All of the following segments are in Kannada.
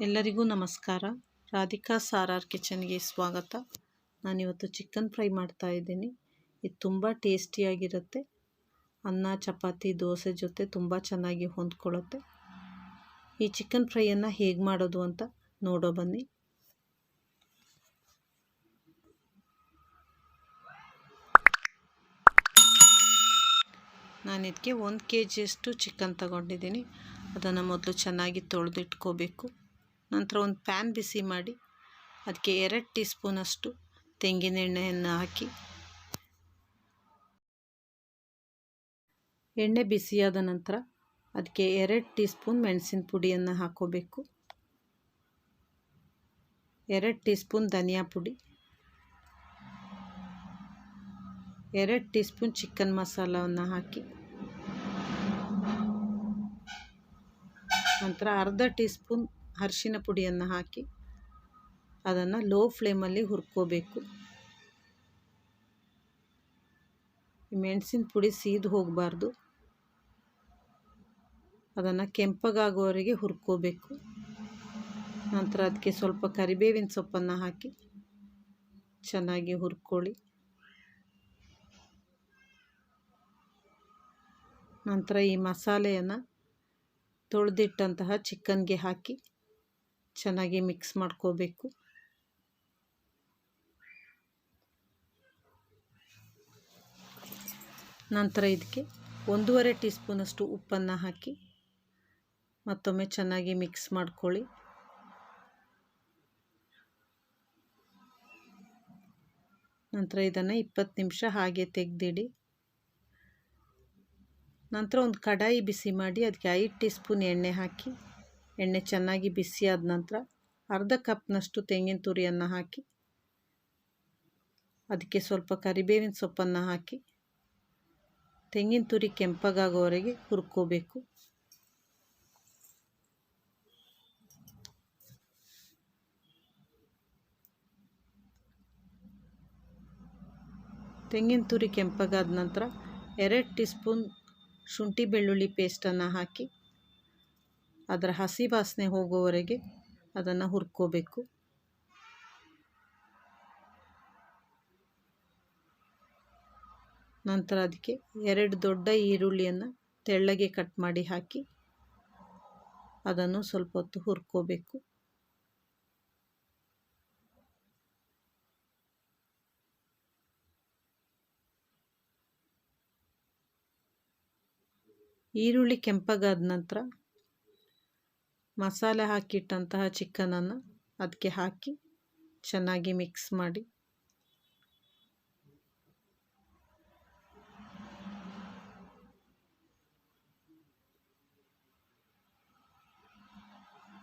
ಎಲ್ಲರಿಗೂ ನಮಸ್ಕಾರ. ರಾಧಿಕಾ ಸಾರಾರ್ ಕಿಚನ್ಗೆ ಸ್ವಾಗತ. ನಾನಿವತ್ತು ಚಿಕನ್ ಫ್ರೈ ಮಾಡ್ತಾ ಇದ್ದೀನಿ. ಇದು ತುಂಬ ಟೇಸ್ಟಿಯಾಗಿರುತ್ತೆ. ಅನ್ನ, ಚಪಾತಿ, ದೋಸೆ ಜೊತೆ ತುಂಬ ಚೆನ್ನಾಗಿ ಹೊಂದ್ಕೊಳ್ಳುತ್ತೆ. ಈ ಚಿಕನ್ ಫ್ರೈಯನ್ನು ಹೇಗೆ ಮಾಡೋದು ಅಂತ ನೋಡೋ ಬನ್ನಿ. ನಾನು ಇದಕ್ಕೆ ಒಂದು ಕೆ ಜಿಯಷ್ಟು ಚಿಕನ್ ತಗೊಂಡಿದ್ದೀನಿ. ಅದನ್ನು ಮೊದಲು ಚೆನ್ನಾಗಿ ತೊಳೆದಿಟ್ಕೋಬೇಕು. ನಂತರ ಒಂದು ಪ್ಯಾನ್ ಬಿಸಿ ಮಾಡಿ, ಅದಕ್ಕೆ ಎರಡು ಟೀ ಸ್ಪೂನಷ್ಟು ತೆಂಗಿನ ಎಣ್ಣೆಯನ್ನು ಹಾಕಿ. ಎಣ್ಣೆ ಬಿಸಿಯಾದ ನಂತರ ಅದಕ್ಕೆ ಎರಡು ಟೀ ಸ್ಪೂನ್ ಮೆಣಸಿನ ಪುಡಿಯನ್ನು ಹಾಕೋಬೇಕು. ಎರಡು ಟೀ ಸ್ಪೂನ್ ಧನಿಯಾ ಪುಡಿ. ಎರಡು ಟೀ ಸ್ಪೂನ್ ಚಿಕನ್ ಮಸಾಲವನ್ನು ಹಾಕಿ. ನಂತರ ಅರ್ಧ ಟೀ ಸ್ಪೂನ್ ಅರಿಶಿನ ಪುಡಿಯನ್ನು ಹಾಕಿ ಅದನ್ನು ಲೋ ಫ್ಲೇಮಲ್ಲಿ ಹುರ್ಕೋಬೇಕು. ಮೆಣಸಿನ ಪುಡಿ ಸೀದು ಹೋಗಬಾರ್ದು. ಅದನ್ನು ಕೆಂಪಗಾಗುವವರೆಗೆ ಹುರ್ಕೋಬೇಕು. ನಂತರ ಅದಕ್ಕೆ ಸ್ವಲ್ಪ ಕರಿಬೇವಿನ ಸೊಪ್ಪನ್ನು ಹಾಕಿ ಚೆನ್ನಾಗಿ ಹುರ್ಕೊಳ್ಳಿ. ನಂತರ ಈ ಮಸಾಲೆಯನ್ನು ತೊಳೆದಿಟ್ಟಂತಹ ಚಿಕನ್ಗೆ ಹಾಕಿ ಚೆನ್ನಾಗಿ ಮಿಕ್ಸ್ ಮಾಡ್ಕೋಬೇಕು. ನಂತರ ಇದಕ್ಕೆ ಒಂದೂವರೆ ಟೀ ಸ್ಪೂನಷ್ಟು ಉಪ್ಪನ್ನು ಹಾಕಿ ಮತ್ತೊಮ್ಮೆ ಚೆನ್ನಾಗಿ ಮಿಕ್ಸ್ ಮಾಡ್ಕೊಳ್ಳಿ. ನಂತರ ಇದನ್ನು ಇಪ್ಪತ್ತು ನಿಮಿಷ ಹಾಗೆ ತೆಗೆದಿಡಿ. ನಂತರ ಒಂದು ಕಡಾಯಿ ಬಿಸಿ ಮಾಡಿ ಅದಕ್ಕೆ ಐದು ಟೀ ಸ್ಪೂನ್ ಎಣ್ಣೆ ಹಾಕಿ ಎಣ್ಣೆ ಚೆನ್ನಾಗಿ ಬಿಸಿಯಾದ ನಂತರ ಅರ್ಧ ಕಪ್ನಷ್ಟು ತೆಂಗಿನ ತುರಿಯನ್ನು ಹಾಕಿ, ಅದಕ್ಕೆ ಸ್ವಲ್ಪ ಕರಿಬೇವಿನ ಸೊಪ್ಪನ್ನು ಹಾಕಿ, ತೆಂಗಿನ ತುರಿ ಕೆಂಪಗಾಗೋವರೆಗೆ ಹುರ್ಕೋಬೇಕು. ತೆಂಗಿನ ತುರಿ ಕೆಂಪಗಾದ ನಂತರ ಎರಡು ಟೀ ಸ್ಪೂನ್ ಶುಂಠಿ ಬೆಳ್ಳುಳ್ಳಿ ಪೇಸ್ಟನ್ನು ಹಾಕಿ ಅದರ ಹಸಿ ವಾಸನೆ ಹೋಗುವವರೆಗೆ ಅದನ್ನು ಹುರ್ಕೋಬೇಕು. ನಂತರ ಅದಕ್ಕೆ ಎರಡು ದೊಡ್ಡ ಈರುಳ್ಳಿಯನ್ನು ತೆಳ್ಳಗೆ ಕಟ್ ಮಾಡಿ ಹಾಕಿ ಅದನ್ನು ಸ್ವಲ್ಪ ಹೊತ್ತು ಹುರ್ಕೋಬೇಕು. ಈರುಳ್ಳಿ ಕೆಂಪಗಾದ ನಂತರ ಮಸಾಲೆ ಹಾಕಿಟ್ಟಂತಹ ಚಿಕನನ್ನು ಅದಕ್ಕೆ ಹಾಕಿ ಚೆನ್ನಾಗಿ ಮಿಕ್ಸ್ ಮಾಡಿ.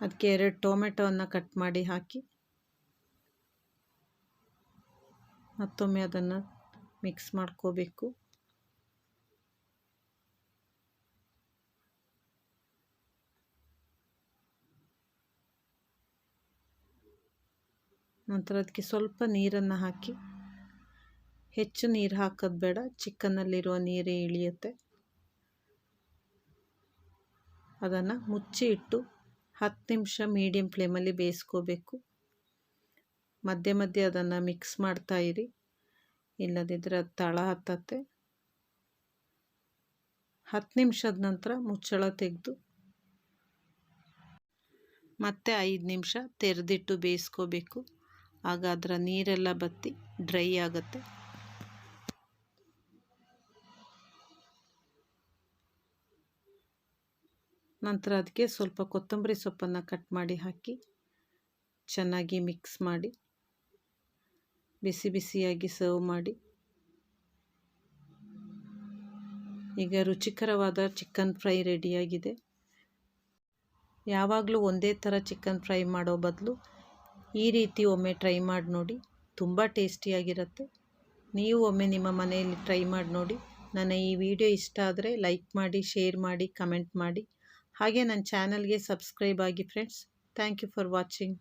ಅದಕ್ಕೆ ಎರಡು ಟೊಮೆಟೊವನ್ನು ಕಟ್ ಮಾಡಿ ಹಾಕಿ. ಮತ್ತೊಮ್ಮೆ ಅದನ್ನು ಮಿಕ್ಸ್ ಮಾಡ್ಕೋಬೇಕು. ನಂತರ ಅದಕ್ಕೆ ಸ್ವಲ್ಪ ನೀರನ್ನು ಹಾಕಿ, ಹೆಚ್ಚು ನೀರು ಹಾಕೋದು ಬೇಡ ಚಿಕನ್ನಲ್ಲಿರುವ ನೀರೇ ಇಳಿಯುತ್ತೆ. ಅದನ್ನು ಮುಚ್ಚಿ ಇಟ್ಟು ಹತ್ತು ನಿಮಿಷ ಮೀಡಿಯಮ್ ಫ್ಲೇಮಲ್ಲಿ ಬೇಯಿಸ್ಕೋಬೇಕು. ಮಧ್ಯೆ ಮಧ್ಯೆ ಅದನ್ನು ಮಿಕ್ಸ್ ಮಾಡ್ತಾ ಇರಿ. ಇಲ್ಲದಿದ್ದರೆ ಅದು ತಳ ಹತ್ತತ್ತೆ. ಹತ್ತು ನಿಮಿಷದ ನಂತರ ಮುಚ್ಚಳ ತೆಗೆದು, ಮತ್ತೆ ಐದು ನಿಮಿಷ ತೆರೆದಿಟ್ಟು ಬೇಯಿಸ್ಕೋಬೇಕು. ಆಗ ಅದರ ನೀರೆಲ್ಲ ಬತ್ತಿ ಡ್ರೈ ಆಗುತ್ತೆ. ನಂತರ ಅದಕ್ಕೆ ಸ್ವಲ್ಪ ಕೊತ್ತಂಬರಿ ಸೊಪ್ಪನ್ನು ಕಟ್ ಮಾಡಿ ಹಾಕಿ ಚೆನ್ನಾಗಿ ಮಿಕ್ಸ್ ಮಾಡಿ ಬಿಸಿ ಬಿಸಿಯಾಗಿ ಸರ್ವ್ ಮಾಡಿ. ಈಗ ರುಚಿಕರವಾದ ಚಿಕನ್ ಫ್ರೈ ರೆಡಿಯಾಗಿದೆ ಯಾವಾಗಲೂ ಒಂದೇ ಥರ ಚಿಕನ್ ಫ್ರೈ ಮಾಡೋ ಬದಲು ಈ ರೀತಿ ಒಮ್ಮೆ ಟ್ರೈ ಮಾಡಿ ನೋಡಿ. ತುಂಬ ಟೇಸ್ಟಿಯಾಗಿರುತ್ತೆ ನೀವು ಒಮ್ಮೆ ನಿಮ್ಮ ಮನೆಯಲ್ಲಿ ಟ್ರೈ ಮಾಡಿ ನೋಡಿ. ನನ್ನ ಈ ವಿಡಿಯೋ ಇಷ್ಟ ಆದರೆ ಲೈಕ್ ಮಾಡಿ, ಶೇರ್ ಮಾಡಿ, ಕಮೆಂಟ್ ಮಾಡಿ. ಹಾಗೆ ನನ್ನ ಚಾನಲ್ಗೆ ಸಬ್ಸ್ಕ್ರೈಬ್ ಆಗಿ friends. Thank you for watching.